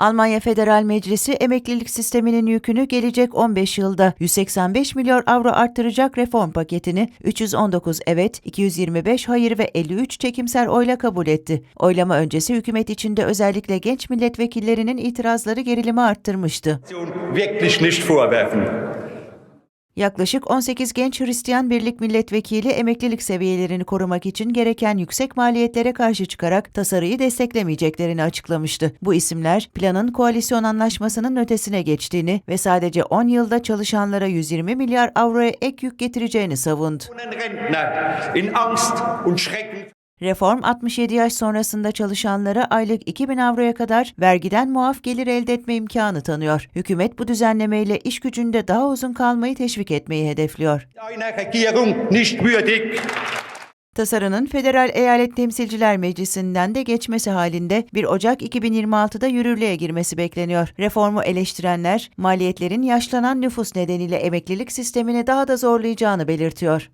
Almanya Federal Meclisi emeklilik sisteminin yükünü gelecek 15 yılda 185 milyar avro arttıracak reform paketini 319 evet, 225 hayır ve 53 çekimser oyla kabul etti. Oylama öncesi hükümet içinde özellikle genç milletvekillerinin itirazları gerilimi arttırmıştı. Yaklaşık 18 genç Hristiyan Birlik Milletvekili emeklilik seviyelerini korumak için gereken yüksek maliyetlere karşı çıkarak tasarıyı desteklemeyeceklerini açıklamıştı. Bu isimler planın koalisyon anlaşmasının ötesine geçtiğini ve sadece 10 yılda çalışanlara 120 milyar avroya ek yük getireceğini savundu. Reform 67 yaş sonrasında çalışanlara aylık 2000 avroya kadar vergiden muaf gelir elde etme imkanı tanıyor. Hükümet bu düzenlemeyle iş gücünde daha uzun kalmayı teşvik etmeyi hedefliyor. Tasarının Federal Eyalet Temsilciler Meclisi'nden de geçmesi halinde 1 Ocak 2026'da yürürlüğe girmesi bekleniyor. Reformu eleştirenler, maliyetlerin yaşlanan nüfus nedeniyle emeklilik sistemini daha da zorlayacağını belirtiyor.